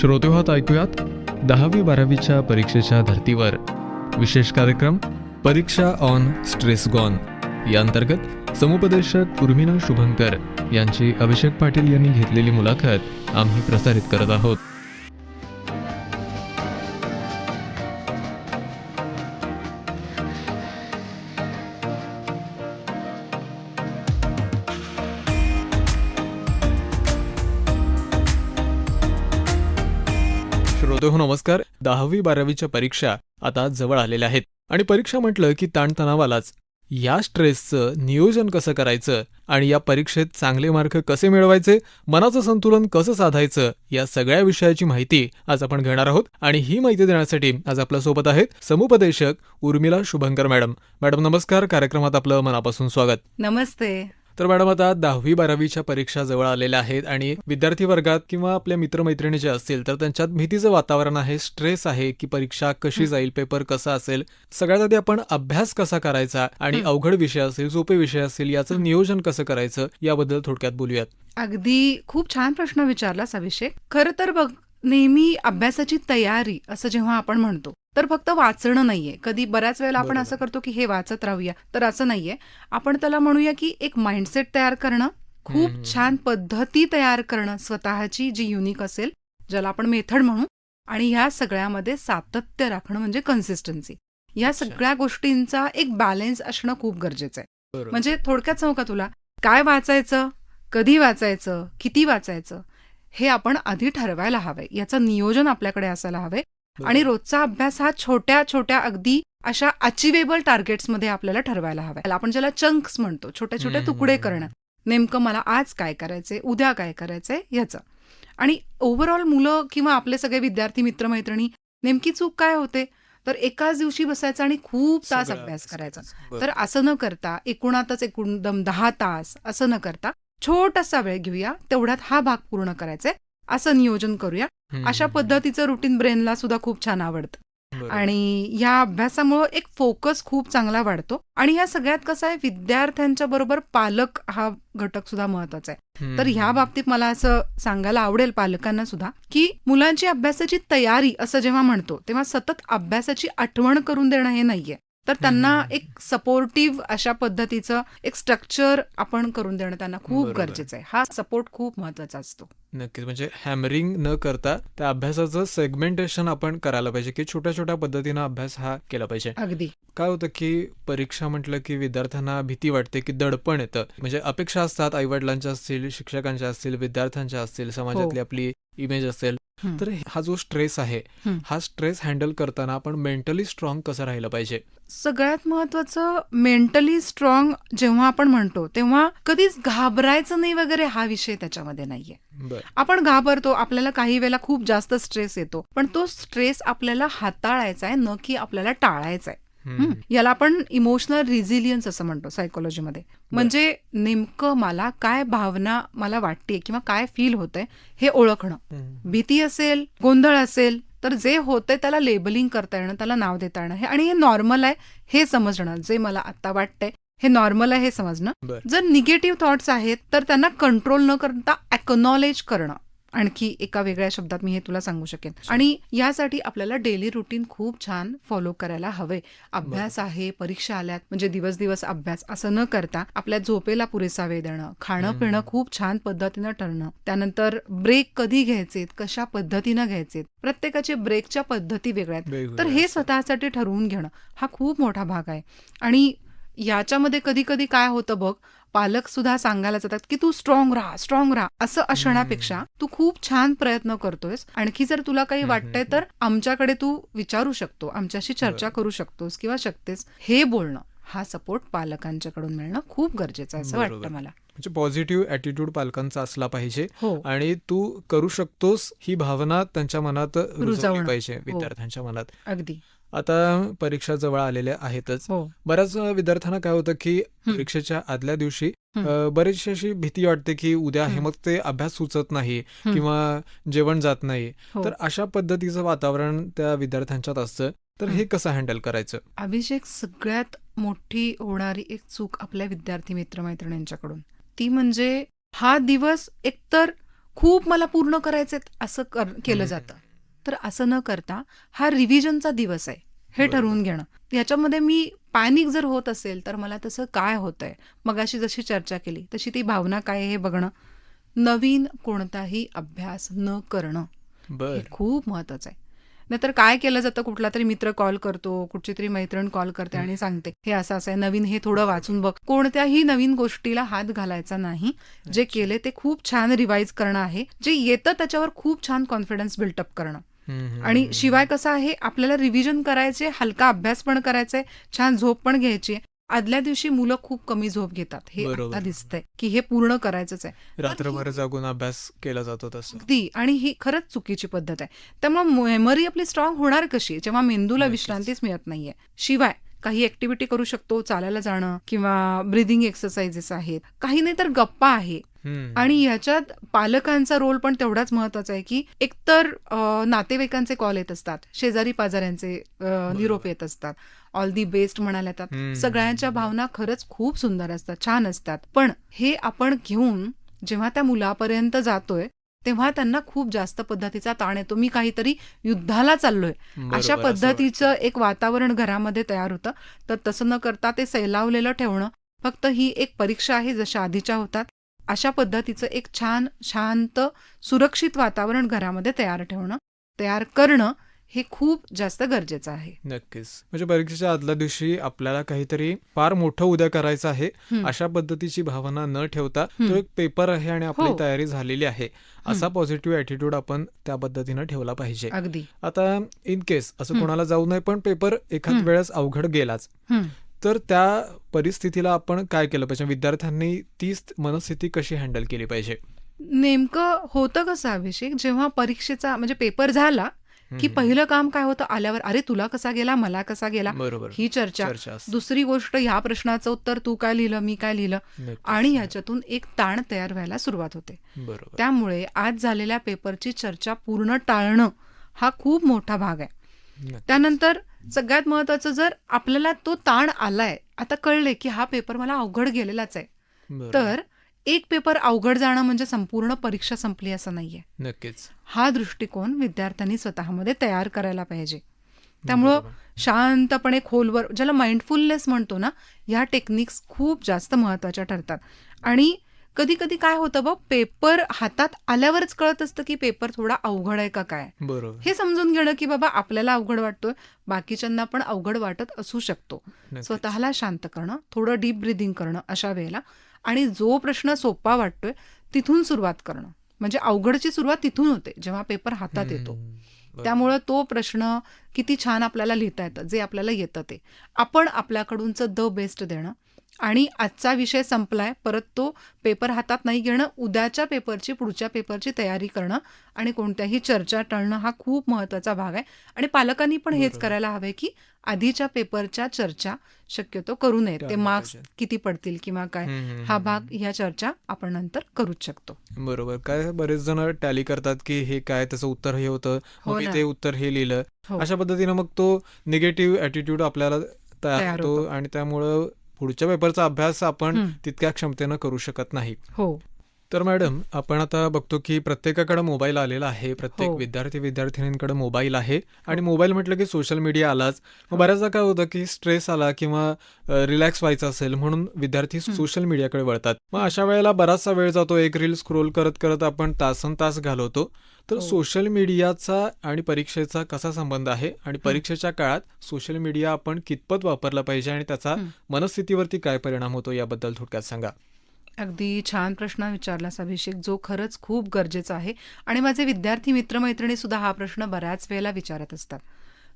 श्रोतेहात ऐकूयात दहावी बारावीच्या परीक्षेच्या धर्तीवर. विशेष कार्यक्रम परीक्षा ऑन स्ट्रेस गॉन. या अंतर्गत समुपदेशक उर्मिला शुभंकर यांची अभिषेक पाटील यांनी घेतलेली मुलाखत आम्ही प्रसारित करत आहोत. नमस्कार. दहावी बारावीच्या परीक्षा आता जवळ आलेल्या आहेत. आणि परीक्षा म्हटलं की ताणतणावालाच. या स्ट्रेसचं नियोजन कसं करायचं? आणि या परीक्षेत चांगले मार्क कसे मिळवायचे? मनाचं संतुलन कसं साधायचं? या सगळ्या विषयाची माहिती आज आपण घेणार आहोत. आणि ही माहिती देण्यासाठी आज आपल्यासोबत आहेत समुपदेशक उर्मिला शुभंकर मॅडम. मॅडम नमस्कार. कार्यक्रमात आपलं मनापासून स्वागत. नमस्ते. तर मॅडम आता दहावी बारावीच्या परीक्षा जवळ आलेल्या आहेत आणि विद्यार्थी वर्गात किंवा आपल्या मित्रमैत्रिणी जे असतील तर त्यांच्यात भीतीचं वातावरण आहे स्ट्रेस आहे की परीक्षा कशी जाईल पेपर कसा असेल सगळ्यात आधी आपण अभ्यास कसा करायचा आणि अवघड विषय असेल सोपे विषय असतील याचं नियोजन कसं करायचं याबद्दल थोडक्यात बोलूयात. अगदी खूप छान प्रश्न विचारलास अभिषेक. खरं तर बघ नेहमी अभ्यासाची तयारी असं जेव्हा आपण म्हणतो तर फक्त वाचणं नाहीये कधी बऱ्याच वेळेला आपण. असं करतो की हे वाचत राहूया तर असं नाहीये आपण त्याला म्हणूया की एक माइंडसेट तयार करणं. खूप छान पद्धती तयार करणं स्वतःची जी युनिक असेल ज्याला आपण मेथड म्हणू आणि ह्या सगळ्यामध्ये सातत्य राखणं म्हणजे कन्सिस्टन्सी या. सगळ्या गोष्टींचा एक बॅलन्स असणं खूप गरजेचं आहे. म्हणजे थोडक्यात सांगू का तुला काय वाचायचं कधी वाचायचं किती वाचायचं हे आपण आधी ठरवायला हवंय. याचं नियोजन आपल्याकडे असायला हवंय. आणि रोजचा अभ्यास हा छोट्या छोट्या अगदी अशा अचिवेबल टार्गेट्समध्ये आपल्याला ठरवायला हवाय. आपण ज्याला चंक्स म्हणतो छोटे छोटे हम्म, तुकडे करणं. नेमकं मला आज काय करायचंय उद्या काय करायचंय ह्याचं. आणि ओव्हरऑल मुलं किंवा आपले सगळे विद्यार्थी मित्रमैत्रिणी नेमकी चूक काय होते? तर एकाच दिवशी बसायचं आणि खूप तास अभ्यास करायचा. तर असं न करता एकूणातच एकूण दहा तास असं न करता छोटासा वेळ घेऊया. तेवढ्यात हा भाग पूर्ण करायचा असं नियोजन करूया. अशा पद्धतीचं रुटीन ब्रेनला सुद्धा खूप छान आवडतं. आणि या अभ्यासामुळं एक फोकस खूप चांगला वाढतो. आणि या सगळ्यात कसं आहे विद्यार्थ्यांच्या बरोबर पालक हा घटक सुद्धा महत्त्वाचा आहे. तर ह्या बाबतीत मला असं सांगायला आवडेल पालकांना सुद्धा की मुलांची अभ्यासाची तयारी असं जेव्हा म्हणतो तेव्हा सतत अभ्यासाची आठवण करून देणं हे नाहीये. तर त्यांना. एक सपोर्टिव्ह अशा पद्धतीचं एक स्ट्रक्चर आपण करून देणं त्यांना खूप. गरजेचं आहे. हा सपोर्ट खूप महत्त्वाचा असतो. नक्कीच. म्हणजे हॅमरिंग न करता त्या अभ्यासाचं सेगमेंटेशन आपण करायला पाहिजे की छोट्या छोट्या पद्धतीनं अभ्यास हा केला पाहिजे. अगदी. काय होतं की परीक्षा म्हटलं की विद्यार्थ्यांना भीती वाटते की दडपण येतं. म्हणजे अपेक्षा असतात आईवडिलांच्या असतील शिक्षकांच्या असतील विद्यार्थ्यांच्या असतील समाजातली आपली इमेज असेल. तर हा जो स्ट्रेस आहे. हा स्ट्रेस हँडल करताना आपण मेंटली स्ट्रॉंग कसं राहिलं पाहिजे सगळ्यात महत्वाचं मेंटली स्ट्रॉंग जेव्हा आपण म्हणतो तेव्हा कधीच घाबरायचं नाही वगैरे हा विषय त्याच्यामध्ये नाहीये आपण घाबरतो आपल्याला काही वेळेला खूप जास्त स्ट्रेस येतो पण तो स्ट्रेस आपल्याला हाताळायचा आहे न की आपल्याला टाळायचा आहे? याला आपण इमोशनल रिझिलियन्स असं म्हणतो सायकोलॉजीमध्ये म्हणजे नेमकं मला काय भावना मला वाटते किंवा काय फील होतंय हे ओळखणं. भीती असेल गोंधळ असेल तर जे होतंय त्याला लेबलिंग करता येणं त्याला नाव देता येणं. हे आणि हे नॉर्मल आहे हे समजणं जे मला आता वाटतंय हे नॉर्मल आहे हे समजणं. जर निगेटिव्ह थॉट्स आहेत तर त्यांना कंट्रोल न करता अकनॉलेज करणं. आणखी एका वेगळ्या शब्दात मी हे तुला सांगू शकेन. आणि यासाठी आपल्याला डेली रुटीन खूप छान फॉलो करायला हवे. अभ्यास आहे परीक्षा आल्यात म्हणजे दिवस दिवस अभ्यास असं न करता आपल्या झोपेला पुरेसा वेळ देणं खाणं. पिणं खूप छान पद्धतीनं ठरणं त्यानंतर ब्रेक कधी घ्यायचेत कशा पद्धतीनं घ्यायचेत? प्रत्येकाचे ब्रेकच्या पद्धती वेगळ्या आहेत. तर हे. स्वतःसाठी ठरवून घेणं हा खूप मोठा भाग आहे. आणि याच्यामध्ये कधी कधी काय होतं बघ पालक सुद्धा सांगायला जातात की तू स्ट्रॉंग राहा स्ट्रॉंग राहा. असं असण्यापेक्षा तू खूप छान प्रयत्न करतोयस. आणखी जर तुला काही वाटतंय तर आमच्याकडे तू विचारू शकतो आमच्याशी चर्चा. करू शकतोस किंवा शकतेस हे बोलणं. हा सपोर्ट पालकांच्याकडून मिळणं खूप गरजेचं आहे असं. वाटतं मला म्हणजे पॉझिटिव्ह ॲटिट्यूड पालकांचा असला पाहिजे हो आणि तू करू शकतोस ही भावना त्यांच्या मनात रुजवली. पाहिजे हो. विद्यार्थ्यांच्या मनात अगदी आता परीक्षा जवळ आलेल्या आहेतच हो बऱ्याच विद्यार्थ्यांना काय होतं की. परीक्षेच्या आदल्या दिवशी बरीचशी अशी भीती वाटते की उद्या आहे हं. मग ते अभ्यास सुचत नाही. किंवा जेवण जात नाही. तर अशा पद्धतीचं वातावरण त्या विद्यार्थ्यांच्यात असतं तर हे हं. कसं हँडल करायचं अभिषेक सगळ्यात मोठी होणारी एक चूक आपल्या विद्यार्थी मित्रमैत्रिणींच्याकडून. ती म्हणजे हा दिवस एकतर खूप मला पूर्ण करायचेत असं कर केलं. जातं. तर असं न करता हा रिव्हिजनचा दिवस आहे हे. ठरवून घेणं. याच्यामध्ये मी पॅनिक जर होत असेल तर मला तसं काय होतंय? मगाशी जशी चर्चा केली तशी ती भावना काय हे बघणं. नवीन कोणताही अभ्यास न करणं हे खूप महत्वाचं आहे. नाहीतर काय केलं जातं? कुठला तरी मित्र कॉल करतो कुठची तरी मैत्रीण कॉल करते आणि सांगते हे असं असं आहे नवीन हे थोडं वाचून बघ. कोणत्याही नवीन गोष्टीला हात घालायचा नाही. जे केले ते खूप छान रिवाईज करणं आहे. जे येतं त्याच्यावर खूप छान कॉन्फिडन्स बिल्टअप करणं. आणि. शिवाय कसं आहे आपल्याला रिव्हिजन करायचे हलका अभ्यास पण करायचा आहे छान झोप पण घ्यायची आहे. आदल्या दिवशी मुलं खूप कमी झोप घेतात हे. आता दिसतंय की हे पूर्ण करायचंच आहे. रात्रभर जागून अभ्यास केला जातो अगदी. आणि ही खरंच चुकीची पद्धत आहे. त्यामुळे मेमरी आपली स्ट्रॉंग होणार कशी? जेव्हा मेंदूला. विश्रांतीच मिळत नाहीये. शिवाय काही ऍक्टिव्हिटी करू शकतो चालायला जाणं किंवा ब्रिदिंग एक्सरसाइजेस आहेत. काही नाही तर गप्पा आहे. आणि याच्यात पालकांचा रोल पण तेवढाच महत्त्वाचा आहे की एकतर नातेवाईकांचे कॉल येत असतात. शेजारी पाजाऱ्यांचे निरोप येत असतात. ऑल दी बेस्ट म्हणायला येतात. सगळ्यांच्या भावना खरंच खूप सुंदर असतात छान असतात. पण हे आपण घेऊन जेव्हा त्या मुलापर्यंत जातोय तेव्हा त्यांना खूप जास्त पद्धतीचा ताण येतो. मी काहीतरी युद्धाला चाललोय. अशा पद्धतीचं एक वातावरण घरामध्ये तयार होतं. तर तसं न करता ते सैलावलेलं ठेवणं फक्त ही एक परीक्षा आहे जशा आधीच्या होतात. अशा पद्धतीचं एक छान शांत सुरक्षित वातावरण घरामध्ये तयार ठेवणं तयार करणं हे खूप जास्त गरजेचं आहे. नक्कीच म्हणजे परीक्षेच्या आदल्या दिवशी आपल्याला काहीतरी फार मोठं उद्या करायचं आहे. अशा पद्धतीची भावना न ठेवता. तो एक पेपर आहे आणि आपली हो. तयारी झालेली आहे असा पॉझिटिव्ह ऍटिट्यूड आपण त्या पद्धतीनं ठेवला पाहिजे अगदी आता इन केस असं. कोणाला जाऊ नये पण पेपर एखाद. वेळेस अवघड गेलाच. तर त्या परिस्थितीला आपण काय केलं पाहिजे विद्यार्थ्यांनी ती मनस्थिती कशी हँडल केली पाहिजे नेमकं होतं कसं अभिषेक जेव्हा परीक्षेचा म्हणजे पेपर झाला की. पहिलं काम काय होतं? आल्यावर अरे तुला कसा गेला? मला कसा गेला? ही चर्चा. दुसरी गोष्ट ह्या प्रश्नाचं उत्तर तू काय लिहिलं? मी काय लिहिलं. आणि ह्याच्यातून एक ताण तयार व्हायला सुरुवात होते. त्यामुळे आज झालेल्या पेपरची चर्चा पूर्ण टाळणं हा खूप मोठा भाग आहे. त्यानंतर सगळ्यात महत्वाचं जर आपल्याला तो ताण आलाय आता कळले की हा पेपर मला अवघड गेलेलाच आहे. तर एक पेपर अवघड जाणं म्हणजे संपूर्ण परीक्षा संपली असं नाहीये. नक्कीच. हा दृष्टिकोन विद्यार्थ्यांनी स्वतःमध्ये तयार करायला पाहिजे. त्यामुळं. शांतपणे खोलवर ज्याला माइंडफुलनेस म्हणतो ना ह्या टेक्निक्स खूप जास्त महत्त्वाच्या ठरतात. आणि कधी कधी काय होतं बघ पेपर हातात आल्यावरच कळत असतं की पेपर थोडा अवघड आहे का काय. बरोबर. हे समजून घेणं की बाबा आपल्याला अवघड वाटतोय बाकीच्यांना पण अवघड वाटत असू शकतो. स्वतःला शांत करणं थोडं डीप ब्रिदिंग करणं अशा वेळेला आणि जो प्रश्न सोपा वाटतोय तिथून सुरुवात करणं. म्हणजे अवघडची सुरुवात तिथून होते जेव्हा पेपर हातात येतो. त्यामुळं तो प्रश्न किती छान आपल्याला लिहिता येतं जे आपल्याला येतं ते. आपण आपल्याकडूनचं द बेस्ट देणं आणि आजचा विषय संपलाय परत तो पेपर हातात नाही घेणं उद्याच्या पेपरची पुढच्या पेपरची तयारी करणं आणि कोणत्याही चर्चा टाळणं हा खूप महत्त्वाचा भाग आहे आणि पालकांनी पण हेच. करायला हवंय की आधीच्या पेपरच्या चर्चा शक्यतो करू नयेत ते मार्क्स. किती पडतील किंवा काय हा भाग ह्या चर्चा आपण नंतर करूच शकतो बरोबर काय बरेच जण टॅली करतात की हे काय त्याचं उत्तर हे होतं हो. ते उत्तर हे लिहिलं हो. अशा पद्धतीनं मग तो निगेटिव्ह ऍटिट्यूड आपल्याला तयार होतो. आणि त्यामुळं पुढच्या पेपरचा अभ्यास आपण. तितक्या क्षमतेनं करू शकत नाही हो तर मॅडम आपण आता बघतो की प्रत्येकाकडे मोबाईल आलेला आहे प्रत्येक हो. विद्यार्थी विद्यार्थिनींकडे मोबाईल आहे आणि मोबाईल म्हटलं की सोशल मीडिया आलाच. मग बऱ्याचदा काय होतं की स्ट्रेस आला किंवा रिलॅक्स व्हायचं असेल म्हणून विद्यार्थी सोशल मीडियाकडे वळतात. मग अशा वेळेला बराचसा वेळ जातो एक रील स्क्रोल करत करत आपण तासन तास घालवतो. तर हो. सोशल मीडियाचा आणि परीक्षेचा कसा संबंध आहे? आणि परीक्षेच्या काळात सोशल मीडिया आपण कितपत वापरला पाहिजे आणि त्याचा हं. मनस्थितीवरती काय परिणाम होतो याबद्दल थोडक्यात सांगा. अगदी छान प्रश्न विचारलास अभिषेक जो खरंच खूप गरजेचा आहे. आणि माझे विद्यार्थी मित्रमैत्रिणी सुद्धा हा प्रश्न बऱ्याच वेळेला विचारत असतात.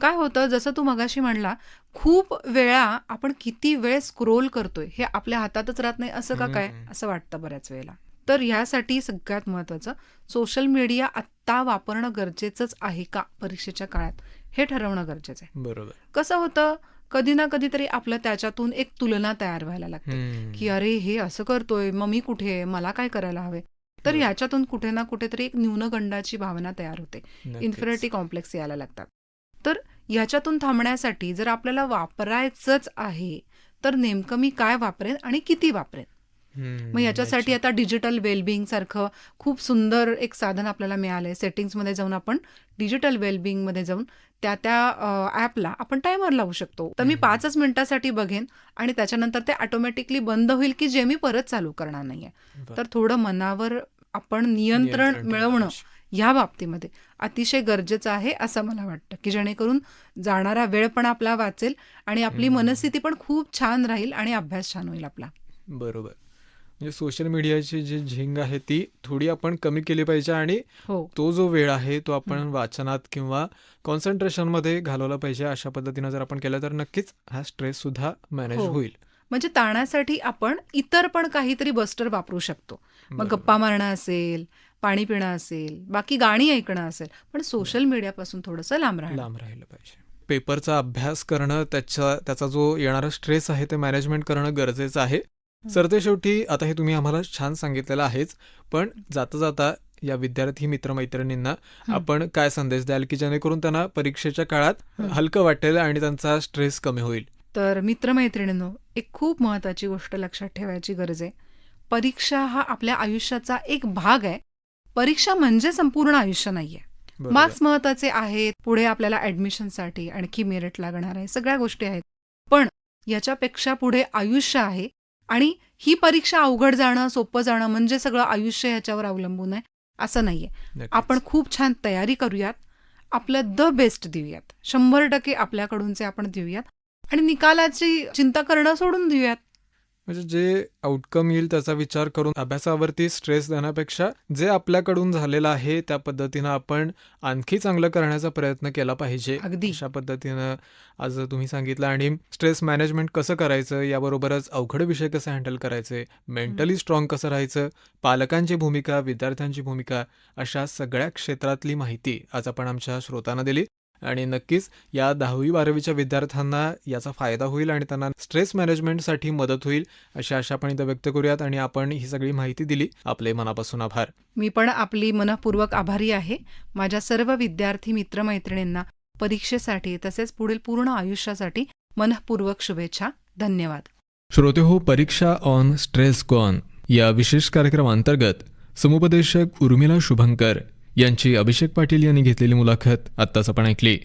काय होतं जसं तू मगाशी म्हणला खूप वेळा आपण किती वेळ स्क्रोल करतोय हे आपल्या हातातच राहत नाही असं का काय. असं वाटतं बऱ्याच वेळेला. तर ह्यासाठी सगळ्यात महत्वाचं सोशल मीडिया आत्ता वापरणं गरजेचंच आहे का परीक्षेच्या काळात? हे ठरवणं गरजेचं आहे. बरोबर. कसं होतं कधी ना कधीतरी आपलं त्याच्यातून एक तुलना तयार व्हायला लागते. की अरे हे असं करतोय मग मी कुठे आहे? मला काय करायला हवे तर. याच्यातून कुठे ना कुठेतरी एक न्यूनगंडाची भावना तयार होते. इन्फिनिटी कॉम्प्लेक्स यायला लागतात तर याच्यातून थांबण्यासाठी जर आपल्याला वापरायचंच आहे तर नेमकं मी काय वापरेन आणि किती वापरेन मग याच्यासाठी आता डिजिटल वेलबिंग सारखं खूप सुंदर एक साधन आपल्याला मिळालंय सेटिंग्समध्ये जाऊन आपण डिजिटल वेलबिंगमध्ये जाऊन त्या त्या ॲपला आपण टायमर लावू शकतो तर मी. पाचच मिनिटासाठी बघेन आणि त्याच्यानंतर ते ऑटोमॅटिकली बंद होईल की जे मी परत चालू करणार नाहीये. तर थोडं मनावर आपण नियंत्रण मिळवणं. ह्या बाबतीमध्ये अतिशय गरजेचं आहे असं मला वाटतं की जेणेकरून जाणारा वेळ पण आपला वाचेल आणि आपली. मनस्थिती पण खूप छान राहील आणि अभ्यास छान होईल आपला बरोबर म्हणजे सोशल मीडियाची जी झिंग आहे ती थोडी आपण कमी केली पाहिजे आणि हो. तो जो वेळ आहे तो आपण वाचनात किंवा कॉन्सन्ट्रेशनमध्ये घालवला पाहिजे अशा पद्धतीनं जर आपण केलं तर नक्कीच हा स्ट्रेस सुद्धा मॅनेज हो. होईल. म्हणजे ताणासाठी आपण इतर पण काहीतरी बस्टर वापरू शकतो. मग. गप्पा मारणं असेल पाणी पिणं असेल बाकी गाणी ऐकणं असेल पण सोशल मीडियापासून थोडंसं लांब राहणं. लांब राहिलं पाहिजे. पेपरचा अभ्यास करणं त्याच्या त्याचा जो येणारा स्ट्रेस आहे ते मॅनेजमेंट करणं गरजेचं आहे. सरते शेवटी आता हे तुम्ही आम्हाला छान सांगितलेलं आहेच पण जाता जाता या विद्यार्थी मित्रमैत्रिणींना आपण काय संदेश द्याल की जेणेकरून त्यांना परीक्षेच्या काळात. हलकं वाटेल आणि त्यांचा स्ट्रेस कमी होईल? तर मित्रमैत्रिणींनो एक खूप महत्वाची गोष्ट लक्षात ठेवायची गरज आहे. परीक्षा हा आपल्या आयुष्याचा एक भाग आहे. परीक्षा म्हणजे संपूर्ण आयुष्य नाहीये. मार्क्स महत्त्वाचे आहेत पुढे आपल्याला ऍडमिशनसाठी आणखी मेरिट लागणार आहे सगळ्या गोष्टी आहेत. पण याच्यापेक्षा पुढे आयुष्य आहे आणि ही परीक्षा अवघड जाणं सोपं जाणं म्हणजे सगळं आयुष्य ह्याच्यावर अवलंबून आहे असं नाहीये. आपण खूप छान तयारी करूयात आपलं द बेस्ट देऊयात. शंभर टक्के आपल्याकडूनचे आपण देऊयात. आणि निकालाची चिंता करणं सोडून देऊयात. म्हणजे जे आउटकम येईल त्याचा विचार करून अभ्यासावरती स्ट्रेस देण्यापेक्षा जे आपल्याकडून झालेलं आहे त्या पद्धतीनं आपण आणखी चांगलं करण्याचा प्रयत्न केला पाहिजे. अगदी. अशा पद्धतीनं आज तुम्ही सांगितलं आणि स्ट्रेस मॅनेजमेंट कसं करायचं याबरोबरच अवघड विषय कसे हँडल करायचे मेंटली स्ट्रॉंग कसं राहायचं पालकांची भूमिका विद्यार्थ्यांची भूमिका अशा सगळ्या क्षेत्रातली माहिती आज आपण आमच्या श्रोतांना दिली. आणि नक्कीच या दहावी बारावीच्या विद्यार्थ्यांना याचा फायदा होईल आणि त्यांना स्ट्रेस मॅनेजमेंटसाठी मदत होईल अशी आशा आपण इथं व्यक्त करूयात आणि आपण ही सगळी माहिती दिली. आपले मनापासून आभार. मी पण आपली मनपूर्वक आभारी आहे. माझ्या सर्व विद्यार्थी मित्रमैत्रिणींना परीक्षेसाठी तसेच पुढील पूर्ण आयुष्यासाठी मनपूर्वक शुभेच्छा. धन्यवाद. श्रोते हो परीक्षा ऑन स्ट्रेस गॉन या विशेष कार्यक्रमांतर्गत समुपदेशक उर्मिला शुभंकर. यांची अभिषेक पाटील यांनी घेतलेली मुलाखत आत्ताच आपण ऐकली.